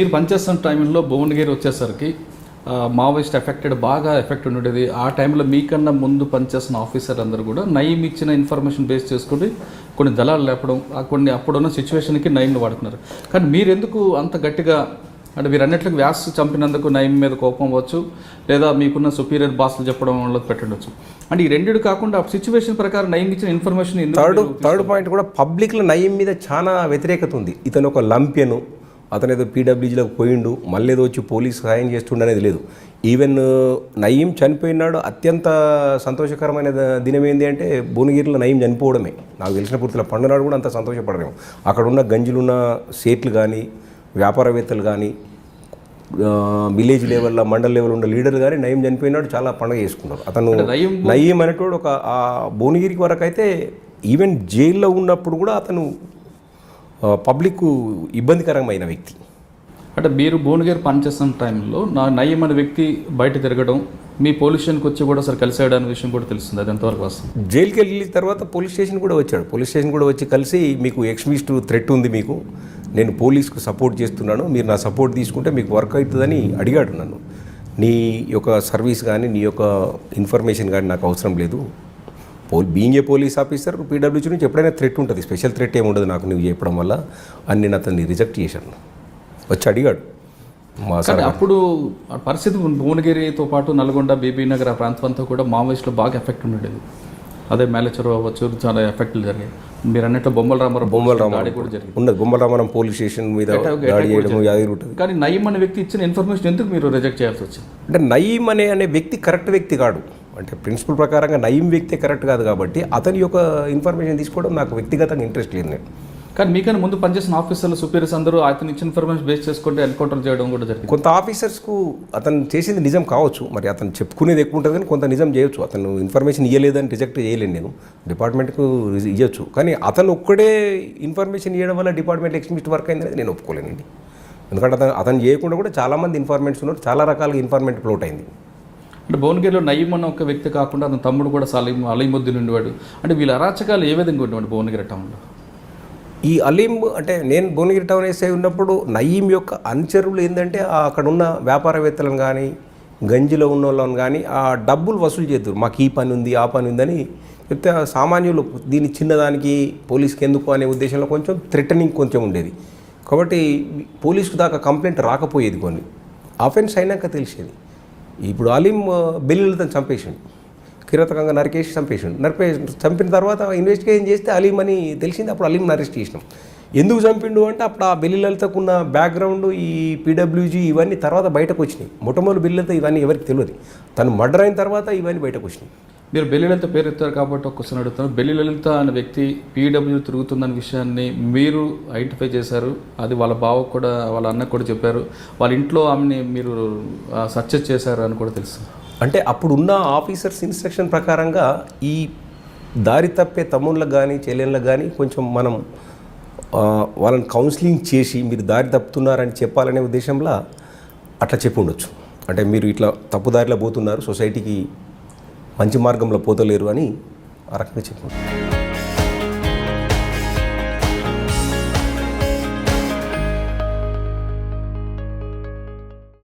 మీరు పనిచేస్తున్న టైంలో భువనగిరి వచ్చేసరికి మావోయిస్ట్ ఎఫెక్టెడ్ బాగా ఎఫెక్ట్ ఉండేది. ఆ టైంలో మీకన్నా ముందు పనిచేస్తున్న ఆఫీసర్ అందరూ కూడా నయం ఇచ్చిన ఇన్ఫర్మేషన్ బేస్ చేసుకుని కొన్ని దళాలు లేపడం కొన్ని అప్పుడున్న సిచ్యువేషన్కి నయంని వాడుతున్నారు. కానీ మీరు ఎందుకు అంత గట్టిగా అంటే మీరు అన్నట్లుగా వ్యాస్ చంపినందుకు నయం మీద కోపం అవ్వచ్చు లేదా మీకున్న సుపీరియర్ బాస్లు చెప్పడం వల్ల పెట్టండొచ్చు? అంటే ఈ రెండిడు కాకుండా సిచ్యువేషన్ ప్రకారం నయం ఇచ్చిన ఇన్ఫర్మేషన్ థర్డ్ థర్డ్ పాయింట్ కూడా పబ్లిక్లో నయం మీద చాలా వ్యతిరేకత ఉంది. ఇతను ఒక లంప్యను అతను ఏదో పీడబ్ల్యూజీలోకి పోయిండు మళ్ళీ ఏదో వచ్చి పోలీస్ సహాయం చేస్తుండు అనేది లేదు ఈవెన్ నయీం చనిపోయినాడు అత్యంత సంతోషకరమైన దినం ఏంటి అంటే భువనగిరిలో నయీం చనిపోవడమే. నాకు తెలిసిన పూర్తిలో పండునాడు కూడా అంత సంతోషపడలేము. అక్కడ ఉన్న గంజులున్న సేట్లు కానీ వ్యాపారవేత్తలు కానీ విలేజ్ లెవెల్లో మండల్ లెవెల్ ఉన్న లీడర్ కానీ నయం చనిపోయినాడు చాలా పండుగ చేసుకున్నారు. అతను నయీం అనేటోడు ఒక ఆ భువనగిరికి వరకు అయితే ఈవెన్ జైల్లో ఉన్నప్పుడు కూడా అతను పబ్లిక్ ఇబ్బందికరమైన వ్యక్తి. అంటే మీరు భువనగిరి పనిచేస్తున్న టైంలో నా నయ్యం అనే వ్యక్తి బయట తిరగడం మీ పోలీస్ స్టేషన్కి వచ్చి కూడా సరే కలిసాడు అనే విషయం కూడా తెలుస్తుంది. అది ఎంతవరకు వస్తుంది జైలుకి వెళ్ళిన తర్వాత పోలీస్ స్టేషన్ కూడా వచ్చాడు. పోలీస్ స్టేషన్ కూడా వచ్చి కలిసి మీకు ఎక్స్ట్రీమిస్ట్ థ్రెట్ ఉంది మీకు నేను పోలీస్కు సపోర్ట్ చేస్తున్నాను మీరు నా సపోర్ట్ తీసుకుంటే మీకు వర్క్ అవుతుందని అడిగాడు నన్ను. నీ యొక్క సర్వీస్ కానీ నీ యొక్క ఇన్ఫర్మేషన్ కానీ నాకు అవసరం లేదు. Being a police officer PWC నుంచి ఎప్పుడైనా థ్రెట్ ఉంటుంది. స్పెషల్ థ్రెట్ ఏమి ఉండదు నాకు నువ్వు చెప్పడం వల్ల. అని నేను అతన్ని రిజెక్ట్ చేశాను. వచ్చి అడిగాడు. మా సార్ అప్పుడు ఆ పరిస్థితి భువనగిరితో పాటు నల్గొండ బీబీ నగర్ ఆ ప్రాంతం అంతా కూడా మావోయిస్టులో బాగా ఎఫెక్ట్ ఉండేది. అదే మేలచెరువు అవ్వచ్చు చాలా ఎఫెక్ట్లు జరిగాయి. మీరు అన్నట్టు బొమ్మల రామారావు బొమ్మల రామారావు కూడా జరిగింది. ఉన్నది బొమ్మల రామారావు పోలీస్ స్టేషన్ మీద దాడి ఉంటుంది కానీ నయ్యం అనే వ్యక్తి ఇచ్చిన ఇన్ఫర్మేషన్ ఎందుకు మీరు రిజెక్ట్ చేయాల్సి వచ్చింది? అంటే నయీం అనే అనే వ్యక్తి కరెక్ట్ వ్యక్తి కాడు. అంటే ప్రిన్సిపల్ ప్రకారంగా నయీం వ్యక్తి కరెక్ట్ కాదు కాబట్టి అతని యొక్క ఇన్ఫర్మేషన్ తీసుకోవడం నాకు వ్యక్తిగతంగా ఇంట్రెస్ట్ లేదు నేను కానీ మీకన్నా ముందు పనిచేసిన ఆఫీసర్లు సుపీరియర్స్ అందరూ అతను ఇచ్చిన ఇన్ఫర్మేషన్ బేస్ చేసుకుంటే ఎన్కౌంటర్ చేయడం కూడా జరిగింది. కొంత ఆఫీసర్స్కు అతను చేసింది నిజం కావచ్చు మరి అతను చెప్పుకునేది ఎక్కువ ఉంటుంది కానీ కొంత నిజం చేయొచ్చు. అతను ఇన్ఫర్మేషన్ ఇవ్వలేదని రిజెక్ట్ చేయలేను నేను. డిపార్ట్మెంట్కు ఇవ్వచ్చు కానీ అతను ఒక్కడే ఇన్ఫర్మేషన్ ఇవ్వడం వల్ల డిపార్ట్మెంట్ ఎక్స్ట్రీమిస్ట్ వర్క్ అయిందని నేను ఒప్పుకోలేనండి ఎందుకంటే అతను అతను చేయకుండా కూడా చాలామంది ఇన్ఫర్మేట్స్ ఉన్నారు. చాలా రకాలుగా ఇన్ఫర్మేట్ ఫ్లోట్ అయింది. అంటే భువనగిరిలో నయీం అన్న ఒక వ్యక్తి కాకుండా అతని తమ్ముడు కూడా సలీం అలీముద్దీన్ ఉండేవాడు. అంటే వీళ్ళ అరాచకాలు ఏ విధంగా ఉండేవాడు భువనగిరి టౌన్లో? ఈ అలీం అంటే నేను భువనగిరి టౌన్ ఎస్ఐ ఉన్నప్పుడు నయీం యొక్క అనుచరులు ఏంటంటే అక్కడ ఉన్న వ్యాపారవేత్తలను కానీ గంజిలో ఉన్న వాళ్ళని కానీ ఆ డబ్బులు వసూలు చేద్దరు. మాకు ఈ పని ఉంది ఆ పని ఉందని చెప్తే ఆ సామాన్యులు దీన్ని చిన్నదానికి పోలీస్కి ఎందుకు అనే ఉద్దేశంలో కొంచెం థ్రెటనింగ్ కొంచెం ఉండేది. కాబట్టి పోలీసుకు దాకా కంప్లైంట్ రాకపోయేది కొన్ని. అఫెన్స్ అయినాక తెలిసేది. ఇప్పుడు అలీం బెల్లిలతో చంపేసిండు. కిరతకంగా నరికేసి చంపేసిండు. నరిపే చంపిన తర్వాత ఇన్వెస్టిగేషన్ చేస్తే అలీం అని తెలిసింది. అప్పుడు అలీం అరెస్ట్ చేసినాం. ఎందుకు చంపిండు అంటే అప్పుడు ఆ బెల్లిలతో ఉన్న బ్యాక్గ్రౌండ్ ఈ పీడబ్ల్యూజీ ఇవన్నీ తర్వాత బయటకు వచ్చినాయి. మొట్టమొదటి బిల్లులతో ఇవన్నీ ఎవరికి తెలియదు. తను మర్డర్ అయిన తర్వాత ఇవన్నీ బయటకు వచ్చినాయి. మీరు బెల్లి లలిత పేరు ఎత్తారు కాబట్టి ఒక క్వశ్చన్ అడుగుతాను. బెల్లి లలిత అనే వ్యక్తి పీడబ్ల్యూ తిరుగుతుందన్న విషయాన్ని మీరు ఐడెంటిఫై చేశారు. అది వాళ్ళ బావకు కూడా వాళ్ళ అన్నకు కూడా చెప్పారు. వాళ్ళ ఇంట్లో ఆమెని మీరు సర్చ్ చేశారు అని కూడా తెలుసు. అంటే అప్పుడు ఉన్న ఆఫీసర్స్ ఇన్స్ట్రక్షన్ ప్రకారంగా ఈ దారి తప్పే తమ్ముళ్ళకి కానీ చెల్లెళ్ళకు కానీ కొంచెం మనం వాళ్ళని కౌన్సిలింగ్ చేసి మీరు దారి తప్పుతున్నారని చెప్పాలనే ఉద్దేశంలో అట్లా చెప్పి ఉండొచ్చు. అంటే మీరు ఇట్లా తప్పు దారిలో పోతున్నారు సొసైటీకి మంచి మార్గంలో పోతలేరు అని ఆ రకంగా చెప్పి